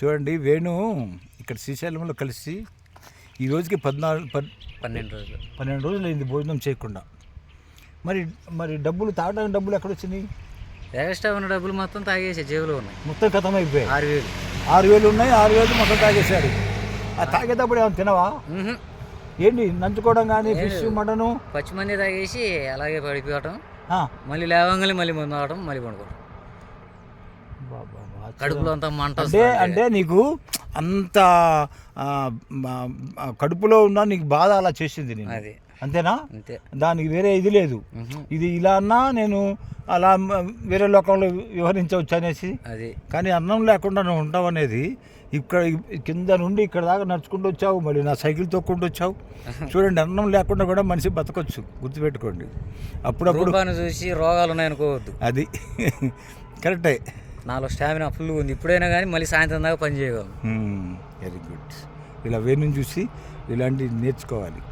చూడండి వేణు ఇక్కడ శ్రీశైలంలో కలిసి ఈ రోజుకి పద్నాలుగు పద్ పన్నెండు రోజులు. పన్నెండు రోజులు అయింది భోజనం చేయకుండా. మరి మరి డబ్బులు తాగడానికి డబ్బులు ఎక్కడ వచ్చినాయి? ఎక్స్ట్రా ఉన్న డబ్బులు మొత్తం తాగేసి జేబులో ఉన్నాయి. మొత్తం ఖతం అయిపోయాయి. ఆరు వేలు. ఆరు వేలు ఉన్నాయి ఆరు వేలు మొత్తం తాగేశాడు ఆ తాగేటప్పుడు ఏమైనా తినవా. ఏంటి నంచుకోవడం కానీ ఫిష్ మటను? పచ్చి మంది తాగేసి అలాగే పడిపోవటం. మళ్ళీ లేవంగానే మళ్ళీ ముందు అవడం మళ్ళీ పడుకోవడం. కడుపులో అంతా మంట అంటే. అంటే నీకు అంత కడుపులో ఉన్న నీకు బాధ అలా చేసింది నేను అది. అంతేనా? అంతే. దానికి వేరే ఇది లేదు. ఇది ఇలా అన్నా నేను అలా వేరే లోకంలో వివరించవచ్చు అనేసి. అది. కానీ అన్నం లేకుండా నువ్వు ఉంటావు అనేది ఇక్కడ కింద నుండి ఇక్కడ దాకా నడుచుకుంటూ వచ్చావు. మళ్ళీ నా సైకిల్ తొక్కుంటూ వచ్చావు. చూడండి అన్నం లేకుండా కూడా మనిషి బతకొచ్చు. గుర్తుపెట్టుకోండి. అప్పుడప్పుడు చూసి రోగాలు ఉన్నాయనుకోవద్దు. అది. కరెక్టే. నాలో స్టామినా ఫుల్ ఉంది. ఇప్పుడైనా కానీ మళ్ళీ సాయంత్రం దాకా పని చేయగలను. Hmm, వెరీ గుడ్ ఇలా వేణుని చూసి ఇలాంటివి నేర్చుకోవాలి.